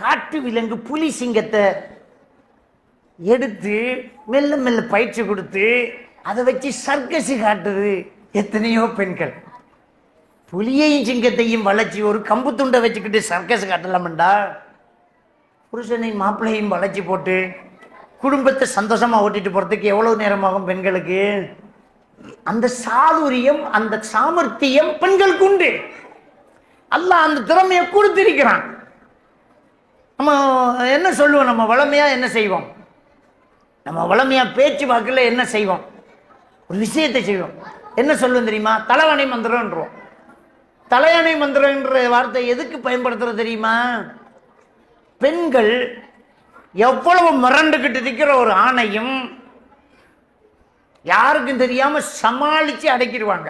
காட்டு விலங்கு புலி சிங்கத்தை எடுத்து மெல்ல மெல்ல பயிற்சி கொடுத்து அதை வச்சு சர்க்கஸ் காட்டுது. எத்தனையோ பெண்கள். புலியையும் சிங்கத்தையும் வளைச்சி ஒரு கம்பு துண்டை வச்சுக்கிட்டு சர்க்கஸ் காட்டலாமண்டா? புருஷனையும் மாப்பிள்ளையும் வளைச்சி போட்டு குடும்பத்தை சந்தோஷமாக ஓட்டிட்டு போகிறதுக்கு எவ்வளோ நேரமாகும் பெண்களுக்கு? அந்த சாதுரியம் அந்த சாமர்த்தியம் பெண்களுக்கு உண்டு. அல்லாஹ் அந்த திறமையை கொடுத்திருக்கிறான். நம்ம என்ன சொல்லுவோம்? நம்ம வளமையாக என்ன செய்வோம்? நம்ம வளமையாக பேச்சு வாக்கில் என்ன செய்வோம்? ஒரு விஷயத்தை செய்வோம். என்ன சொல்லுவோம் தெரியுமா? தலைவணை மந்திரம்ன்றோம் தலையணை மந்திரம்ன்ற வார்த்தை எதுக்கு பயன்படுத்துகிறது தெரியுமா? பெண்கள் எவ்வளவு மிரண்டுக்கிட்டு இருக்கிற ஒரு ஆணையும் யாருக்கும் தெரியாமல் சமாளித்து அடக்கிடுவாங்க.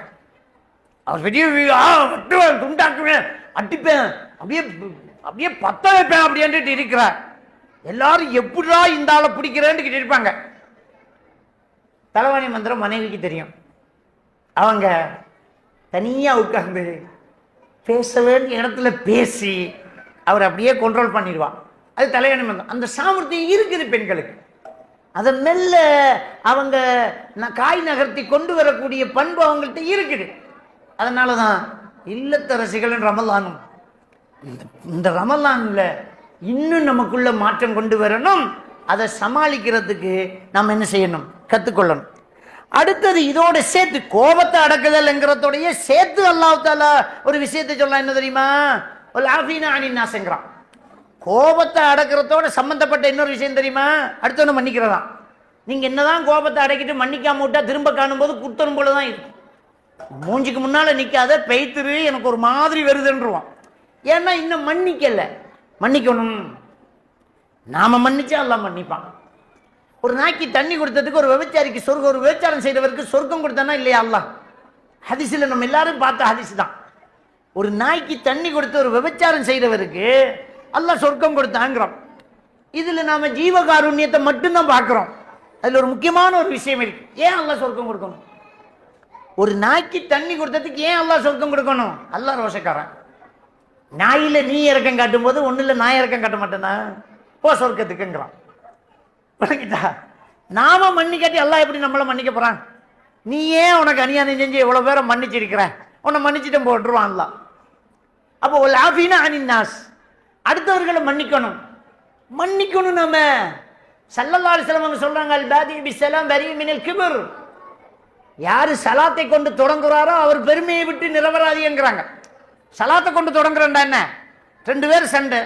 அவர் பெரிய வி- ஆ, வெட்டுவேன் துண்டாக்குவேன் அடிப்பேன் அப்படியே அப்படியே பத்த வைப்பேன் அப்படின்ட்டு இருக்கிறார். எல்லாரும் எப்படிடா இந்த ஆளை பிடிக்கிறேன்னு இருப்பாங்க. தலைவாணி மந்திரம் மனைவிக்கு தெரியும். அவங்க தனியாக உட்கார்ந்து பேச வேண்டிய இடத்துல பேசி அவர் அப்படியே கண்ட்ரோல் பண்ணிடுவான் அது தலைவணி மந்திரம். அந்த சாமர்த்தியம் இருக்குது பெண்களுக்கு. அதை மெல்ல அவங்க காய் நகர்த்தி கொண்டு வரக்கூடிய பண்பு அவங்கள்ட்ட இருக்குது. அதனால தான் இல்லத்தரசிகள் ரமலானும் இந்த- இந்த ரமலான்ல இன்னும் நமக்குள்ள மாற்றம் கொண்டு வரணும். அதை சமாளிக்கிறதுக்கு நம்ம என்ன செய்யணும்? கற்றுக்கொள்ளணும் அடுத்தது இதோட சேர்த்து கோபத்தை அடக்குதல்ங்கிறதோடைய சேர்த்து அல்லாஹால ஒரு விஷயத்தை சொல்ல என்ன தெரியுமா? ஒரு ஆஃபீனா அணின் நாசங்கிறான் கோபத்தை அடக்கிறதோட சம்மந்தப்பட்ட இன்னொரு விஷயம் தெரியுமா? அடுத்தவனை மன்னிக்கிறதா? நீங்கள் என்னதான் கோபத்தை அடக்கிட்டு மன்னிக்காம விட்டா திரும்ப காணும்போது குத்தணும் போல தான் இருக்கும். மூஞ்சிக்கு முன்னால் நிற்காத பெய்த்துரு எனக்கு ஒரு மாதிரி வருதுன்றுவான். ஏன்னா இன்னும் மன்னிக்கல. மன்னிக்கணும். நாம மன்னிச்சா எல்லாம் மன்னிப்பான். ஒரு நாய்க்கு தண்ணி கொடுத்ததுக்கு ஒரு விபச்சாரிக்கு சொர்க்கம் ஒரு விபச்சாரம் செய்தவருக்கு சொர்க்கம் கொடுத்தானா இல்லையா அல்லாஹ்? ஹதிசில் நம்ம எல்லாரும் பார்த்த ஹதிசு தான். ஒரு நாய்க்கு தண்ணி கொடுத்து ஒரு விபச்சாரம் செய்தவருக்கு எல்லாம் சொர்க்கம் கொடுத்தாங்கிறோம். இதில் நாம ஜீவகாருண்யத்தை மட்டும்தான் பார்க்குறோம். அதில் ஒரு முக்கியமான ஒரு விஷயம் இருக்கு. ஏன் அல்லாஹ் சொர்க்கம் கொடுக்கணும்? ஒரு நாய்க்கு தண்ணி கொடுத்ததுக்கு ஏன் எல்லாம் சொர்க்கம் கொடுக்கணும்? அல்லா ரோஷக்காரன். நாயில் நீ இறக்கம் காட்டும் போது ஒன்றில் நான் இறக்கம் காட்ட மாட்டேனா? போ சொர்க்கத்துக்குங்கிறான். விளங்கிட்டா நாம மன்னிக்காட்டி எல்லாம் எப்படி நம்மளை மன்னிக்க போகிறான் நீ ஏன் உனக்கு அநியாயம் செஞ்சு இவ்வளோ பேரை மன்னிச்சிருக்கிற? உன்னை மன்னிச்சிட்டு போட்டுருவான் அப்போ ஒரு லாஃபினா அனின்னாஸ். அடுத்தவர்களை மன்னிக்கணும். மன்னிக்கணும் நாம. சல்லல்லா அலிஸ்லாம் சொல்கிறாங்க சொல்றாங்க அல் பாதி பிஸ்ஸலாம் பரி மினல் கிபர். யார் சலாத்தை கொண்டு தொடங்குறாரோ அவர் பெருமையை விட்டு நிலவராதிங்கிறாங்க சலாத்தை கொண்டு தொடங்குறேன்டா என்ன? ரெண்டு பேரும் சண்டை.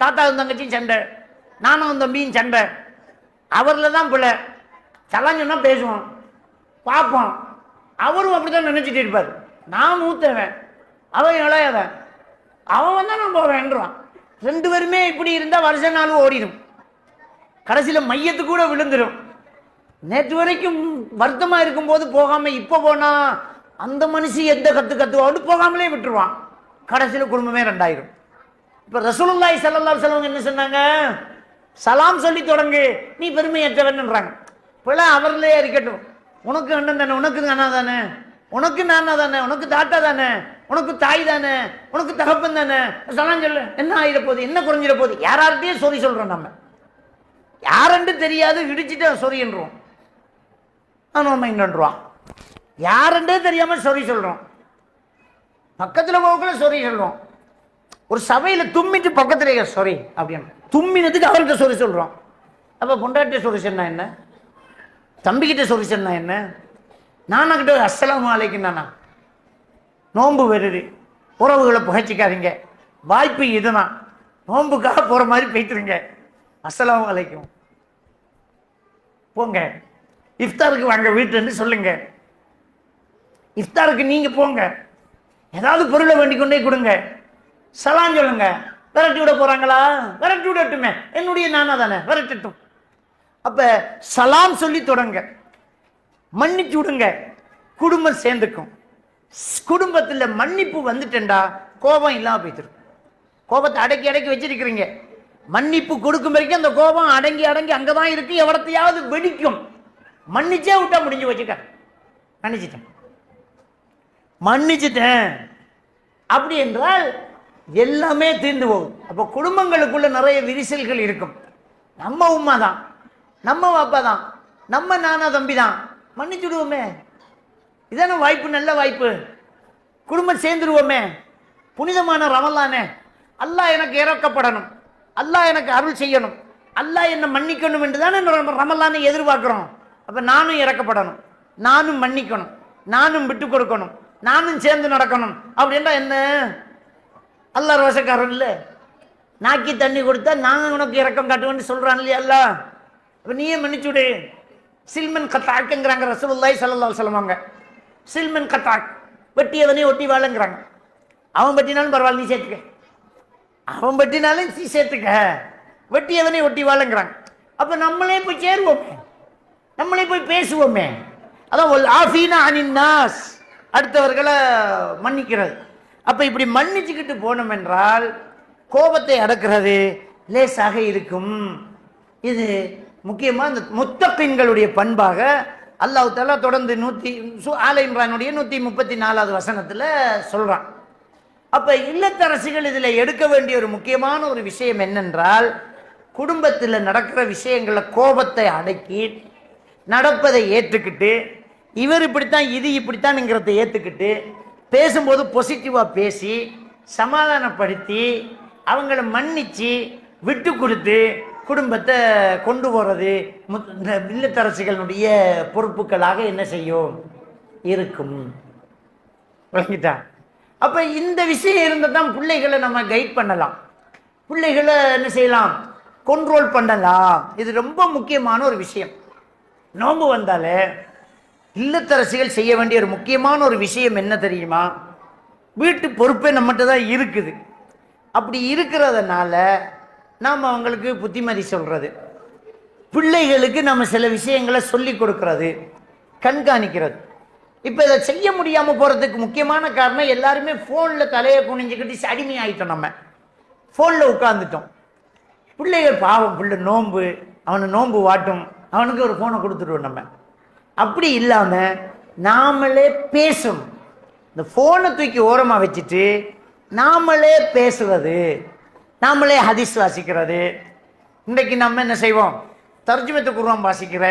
தாத்தாவும் தங்கச்சியும் சண்டை. நானும் தம்பியும் சண்டை. அவரில் தான் பிள்ளை. சலாம் சொன்னால் பேசுவோம் பார்ப்போம் அவரும் அப்படி தான் நினச்சிட்டு இருப்பார். நான் மூத்தவன். அவன் இளையவன். அவன் வந்தால் நான் போவேன்றான். ரெண்டு பேருமே இப்படி இருந்தால் வருஷ நாளும் ஓடிடும் கடைசியில் மையத்து கூட விழுந்துடும் நேற்று வரைக்கும் வருத்தமாக இருக்கும்போது போகாமல் இப்போ போனால் அந்த மனுஷி எந்த கற்று கற்றுவான்னு போகாமலே விட்டுருவான். கடைசியில் குடும்பமே ரெண்டாயிரும். இப்போ ரசூலுல்லாய் ஸல்லல்லாஹு அலைஹி என்ன சொன்னாங்க? சலாம் சொல்லி தொடங்கு நீ பெருமையற்றவன்ன்றாங்க. பிள்ளை அவர்லேயே இருக்கட்டும். உனக்கு அண்ணன் தானே உனக்கு அண்ணா தானே உனக்கு நானா தானே உனக்கு தாத்தா தானே உனக்கு தாய் தானே உனக்கு தகப்பன் தானே. சலாம் சொல்லு என்ன ஆயிட போகுது என்ன குறைஞ்சிட போகுது? யாரார்ட்டையும் சொறி சொல்கிறோம் நம்ம. யாருன்னு தெரியாது இடிச்சிட்டு சொறின்றோம் நம்ம இன்னொன்றுவான் யாருன்றே தெரியாமல் சொறி சொல்கிறோம் பக்கத்தில் போகக்குள்ள சொறி சொல்லுவோம் ஒரு சபையில் தும்மிட்டு பக்கத்தில் சொறி அப்படின்னு தும்மினதுக்கு அவர்கிட்ட சொறி சொல்கிறோம் அப்போ பொண்டாட்டிய சொறி சொன்னா என்ன? தம்பிக்கிட்ட சொறி சொன்னா என்ன? நானாக்கிட்ட கிட்ட அஸ்ஸலாமு அலைக்கும் நானா? நோன்பு வருது. உறவுகளை புகைச்சிக்காதீங்க. வாய்ப்பு இதுதான். நோன்புக்காக போகிற மாதிரி போய்த்துருங்க அஸ்ஸலாமு அலைக்கும். போங்க. இஃப்தாருக்கு வாங்க வீட்டுன்னு சொல்லுங்க. இஃப்தாருக்கு நீங்கள் போங்க. ஏதாவது பொருளை வேண்டி கொண்டே கொடுங்க. சலான் சொல்லுங்க. விரட்டி விட போகிறாங்களா விரட்டி விடட்டுமே. என்னுடைய நானா தானே? விரட்டட்டும். அப்போ சலாம் சொல்லி தொடங்க. மன்னிச்சு விடுங்க. குடும்பம் சேர்ந்துக்கும். ஸ்- மன்னிப்பு வந்துட்டேன்டா. கோபம் இல்லாமல் போய்த்திருக்கும் கோபத்தை அடக்கி அடக்கி வச்சிருக்கிறீங்க. மன்னிப்பு கொடுக்கும் வரைக்கும் அந்த கோபம் அடங்கி அடங்கி அங்கே தான் இருக்கு. எவ்வளத்தையாவது வெடிக்கும். மன்னிச்சே விட்டா முடிஞ்சு வச்சுக்க மன்னிச்சிட்டேன். மன்னிச்சிட்டேன். அப்படி என்றால் எல்லாமே தீர்ந்து போகும். அப்போ குடும்பங்களுக்குள்ள நிறைய விரிசல்கள் இருக்கும். நம்ம உமா தான் நம்ம பாப்பா தான் நம்ம நானா தம்பி தான் மன்னிச்சுடுவோமே. இதான வாய்ப்பு நல்ல வாய்ப்பு. குடும்பம் சேர்ந்துருவோமே. புனிதமான ரமலானே. அல்லாஹ் எனக்கு இறக்கப்படணும். அல்லாஹ் எனக்கு அருள் செய்யணும். அல்லாஹ் என்னை மன்னிக்கணும் என்று தானே ரமலானை எதிர்பார்க்குறோம். அப்போ நானும் இறக்கப்படணும். நானும் மன்னிக்கணும். நானும் விட்டு கொடுக்கணும். நானும் சேர்ந்து நடக்கணும். அப்படின்னா என்ன? அல்லாஹ் ரோசக்காரன் இல்லை. நாக்கி தண்ணி கொடுத்தா நான் உனக்கு இறக்கம் காட்டுவேன்னு சொல்கிறான் இல்லையா அல்லாஹ்? அப்போ நீயே மன்னிச்சுடு சில்மன் கத்தாக்குங்கிறாங்க ரசூலுல்லாய் ஸல்லல்லாஹு சொல்லுவாங்க சில்மன் கத்தாக். வெட்டியவனே ஒட்டி வாழங்கிறாங்க. அவன் வெட்டினாலும் பரவாயில்ல நீ சேர்த்துக்க. அவன் வெட்டினாலும் நீ சேர்த்துக்க. வெட்டியவனே ஒட்டி வாழங்கிறாங்க. அப்போ நம்மளே போய் சேருவோமே. நம்மளே போய் பேசுவோமே. அதான் ஆஃபீனா அனின் நாஸ். அடுத்தவர்களை மன்னிக்கிறது. அப்போ இப்படி மன்னிச்சுக்கிட்டு போனோம் என்றால் கோபத்தை அடக்கிறது லேசாக இருக்கும். இது முக்கியமாக இந்த முத்தப்பின்களுடைய பண்பாக அல்லாஹ் தஆலா தொடர்ந்து நூற்றி சு ஆல இம்ரானுடைய நூற்றி முப்பத்தி நாலாவது வசனத்தில் சொல்கிறான் அப்போ இல்லத்தரசிகள் இதில் எடுக்க வேண்டிய ஒரு முக்கியமான ஒரு விஷயம் என்னென்றால் குடும்பத்தில் நடக்கிற விஷயங்களை கோபத்தை அடக்கி நடப்பதை ஏற்றுக்கிட்டு இவர் இப்படித்தான் இது இப்படித்தான்ங்கிறத ஏற்றுக்கிட்டு பேசும்போது பொசிட்டிவாக பேசி சமாதானப்படுத்தி அவங்கள மன்னிச்சு விட்டு கொடுத்து குடும்பத்தை கொண்டு போகிறது முத்- இந்த இல்லத்தரசிகளுடைய பொறுப்புகளாக என்ன செய்யும்? இருக்கும். விளங்கிட்டா அப்போ இந்த விஷயம் இருந்தால் தான் பிள்ளைகளை நம்ம கைட் பண்ணலாம். பிள்ளைகளை என்ன செய்யலாம்? கண்ட்ரோல் பண்ணலாம். இது ரொம்ப முக்கியமான ஒரு விஷயம். நோன்பு வந்தாலே இல்லத்தரசிகள் செய்ய வேண்டிய ஒரு முக்கியமான ஒரு விஷயம் என்ன தெரியுமா? வீட்டு பொறுப்பே நம்மகிட்ட தான் இருக்குது. அப்படி இருக்கிறதுனால நாம் அவங்களுக்கு புத்திமதி சொல்கிறது பிள்ளைகளுக்கு நம்ம சில விஷயங்களை சொல்லி கொடுக்கறது கண்காணிக்கிறது. இப்போ இதை செய்ய முடியாமல் போகிறதுக்கு முக்கியமான காரணம் எல்லாருமே ஃபோனில் தலையை குனிஞ்சிக்கிட்டு அடிமை ஆயிட்டோம் நம்ம. ஃபோனில் உட்காந்துட்டோம் பிள்ளைகள் பாவம் பிள்ளை நோன்பு அவனை நோன்பு வாட்டும் அவனுக்கு ஒரு ஃபோனை கொடுத்துருவோம் நம்ம. அப்படி இல்லாமல் நாமளே பேசும். இந்த ஃபோனை தூக்கி ஓரமாக வச்சுட்டு நாமளே பேசுவது நாமளே ஹதிஸ் வாசிக்கிறது. இன்றைக்கு நம்ம என்ன செய்வோம்? தர்ஜுமத்து குருவம் வாசிக்கிற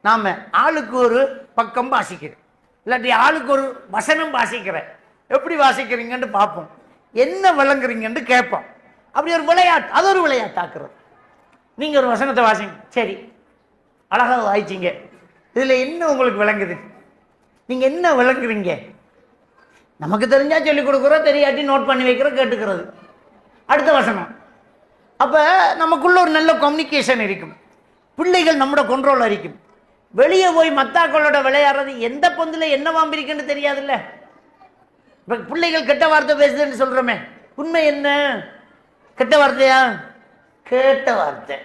நாம் ஆளுக்கு ஒரு பக்கம் வாசிக்கிறேன் இல்லாட்டி ஆளுக்கு ஒரு வசனம் வாசிக்கிறேன் எப்படி வாசிக்கிறீங்கன்னு பார்ப்போம். என்ன வழங்குறீங்கன்னு கேட்போம். அப்படி ஒரு விளையாட்டு அது ஒரு விளையாட்டாக்குறது. நீங்கள் ஒரு வசனத்தை வாசிங்க. சரி. அழகாக வாய்ச்சிங்க இதில் என்ன உங்களுக்கு விளங்குது? நீங்கள் என்ன விளங்குறீங்க நமக்கு தெரிஞ்சா சொல்லிக் கொடுக்குறோம் தெரியாட்டி நோட் பண்ணி வைக்கிறோம் கேட்டுக்கிறது. அடுத்த வசனம். அப்போ நமக்குள்ள ஒரு நல்ல கம்யூனிகேஷன் இருக்கும். பிள்ளைகள் நம்மளோட கண்ட்ரோல் இருக்கும் வெளியே போய் மத்தாக்களோட விளையாடுறது எந்த பொந்தில் என்ன வாம்பிருக்குன்னு தெரியாதுல்ல? இப்போ பிள்ளைகள் கெட்ட வார்த்தை பேசுதுன்னு சொல்கிறோமே உண்மை என்ன? கெட்ட வார்த்தையா? கேட்ட வார்த்தை.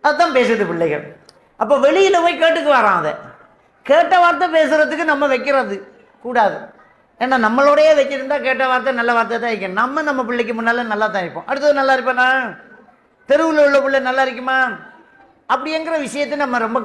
அதுதான் பேசுது பிள்ளைகள். அப்போ வெளியில் போய் கேட்டுக்கு வரான் அதை கேட்ட வார்த்தை பேசுகிறதுக்கு நம்ம வைக்கிறது கூடாது. ஏன்னா நம்மளோடய வச்சுருந்தா கேட்ட வார்த்தை நல்ல வார்த்தை தான் வைக்கணும். நம்ம நம்ம பிள்ளைக்கு முன்னால் நல்லா தான் இருப்போம் அடுத்தது நல்லா இருப்பேனா? தெருவில் உள்ள பிள்ளை நல்லா இருக்குமா? அப்படிங்கிற விஷயத்தை நம்ம ரொம்ப